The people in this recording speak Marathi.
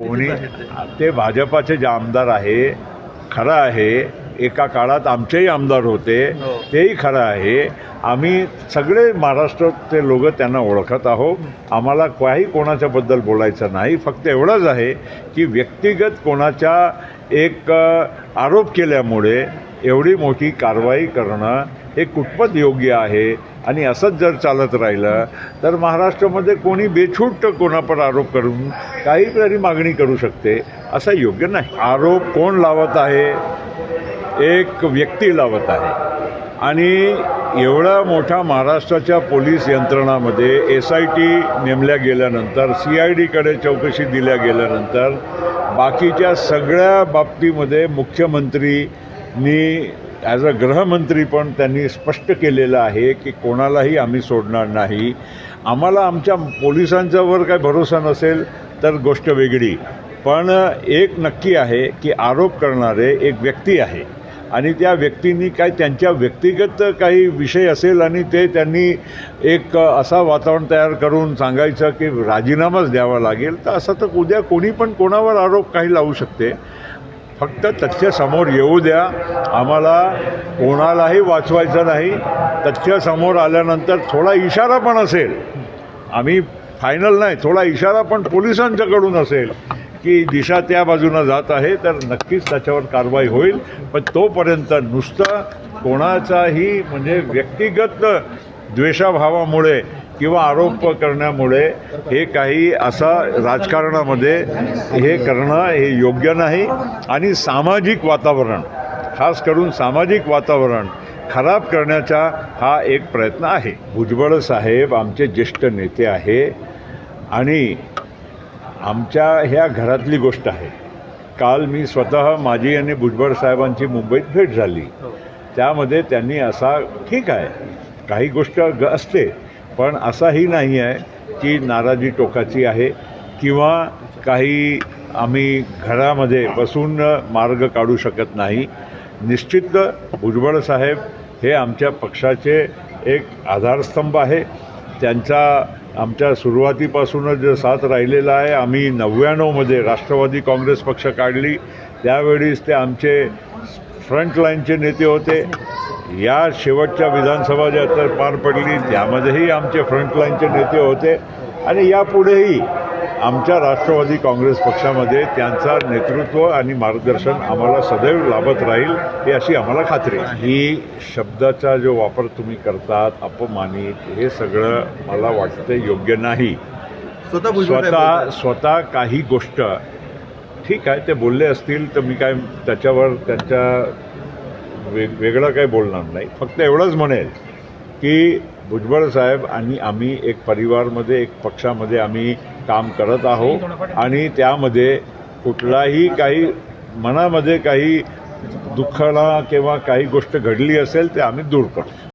कोणी ते. भाजपाचे जे आमदार आहे खरं आहे एका काळात आमचेही आमदार होते हो. तेही खरं आहे. आम्ही सगळे महाराष्ट्रातले लोक त्यांना ओळखत आहोत. आम्हाला काही कोणाच्याबद्दल बोलायचं नाही. फक्त एवढंच आहे की व्यक्तिगत कोणाच्या एक आरोप केल्यामुळे एवढी मोठी कारवाई करणं हे कुठपत योग्य आहे? आणि असंच जर चालत राहिलं तर महाराष्ट्रामध्ये कोणी बेछूट कोणापर आरोप करून काहीतरी मागणी करू शकते असा योग्य नाही. आरोप कोण लावत आहे? एक व्यक्ती लावत आहे. आणि एवढा मोठा महाराष्ट्राच्या पोलीस यंत्रणामध्ये एस आय टी नेमल्या गेल्यानंतर सी आय डीकडे चौकशी दिल्या गेल्यानंतर बाकीच्या सगळ्या बाबतीमध्ये मुख्यमंत्रीनी ॲज अ गृहमंत्री पण त्यांनी स्पष्ट केलेलं आहे की कोणालाही आम्ही सोडणार नाही. आम्हाला आमच्या पोलिसांच्यावर काही भरोसा नसेल तर गोष्ट वेगळी. पण एक नक्की आहे की आरोप करणारे एक व्यक्ती आहे. आणि त्या व्यक्तींनी काय त्यांच्या व्यक्तिगत काही विषय असेल आणि ते त्यांनी एक असा वातावरण तयार करून सांगायचं की राजीनामाच द्यावा लागेल तर असं तर उद्या कोणी पण कोणावर आरोप काही लावू शकते. फक्त तथ्य समोर येऊ द्या. आम्हाला कोणालाही वाचवायचं नाही. तथ्य समोर आल्यानंतर थोडा इशारा पण असेल. आम्ही फायनल नाही थोडा इशारा पण पोलिसांच्याकडून असेल की दिशा त्या बाजूनं जात आहे तर नक्कीच त्याच्यावर कारवाई होईल. पण तोपर्यंत नुसतं कोणाचाही म्हणजे व्यक्तिगत द्वेषाभावामुळे किंवा आरोप करण्यामुळे हे काही असा राजकारणामध्ये हे करणं हे योग्य नाही. आणि सामाजिक वातावरण खास करून सामाजिक वातावरण खराब करण्याचा हा एक प्रयत्न आहे. भुजबळ साहेब आमचे ज्येष्ठ नेते आहे आणि आमच्या ह्या घरातली गोष्ट आहे. काल मी स्वतः माझी आणि भुजबळ साहेबांची मुंबईत भेट झाली. त्यामध्ये त्यांनी असा ठीक आहे काही गोष्ट ग असते. पण असाही नाही आहे की नाराजी टोकाची आहे किंवा काही आम्ही घरामध्ये बसून मार्ग काढू शकत नाही. निश्चित भुजबळ साहेब हे आमच्या पक्षाचे एक आधारस्तंभ आहे. त्यांचा आमच्या सुरुवातीपासूनच जे साथ राहिलेला आहे. आम्ही नव्याण्णवमध्ये राष्ट्रवादी काँग्रेस पक्ष काढली. त्यावेळीच ते आमचे फ्रंटलाईनचे नेते होते. या शेवटच्या विधानसभा ज्या तर पार पडली त्यामध्येही आमचे फ्रंटलाईनचे नेते होते. आणि यापुढेही आमच्या राष्ट्रवादी काँग्रेस पक्षामध्ये त्यांचा नेतृत्व आणि मार्गदर्शन आम्हाला सदैव लाभत राहील ही अशी आम्हाला खात्री आहे. ही शब्दाचा जो वापर तुम्ही करतात अपमानित हे सगळं मला वाटतं योग्य नाही. स्वतः स्वतः. स्वतः काही गोष्ट ठीक आहे ते बोलले असतील तर मी काय त्याच्यावर त्यांच्या वेग वेगळं काही बोलणार नाही. फक्त एवढंच म्हणेल की भुजबळ साहेब आणि आम्ही एक परिवारमध्ये एक पक्षामध्ये आम्ही काम करत आहोत आणि त्यामध्ये कुठलाही काही मनामध्ये काही दुःखला किंवा काही गोष्ट घडली असेल ते आम्ही दूर करतो.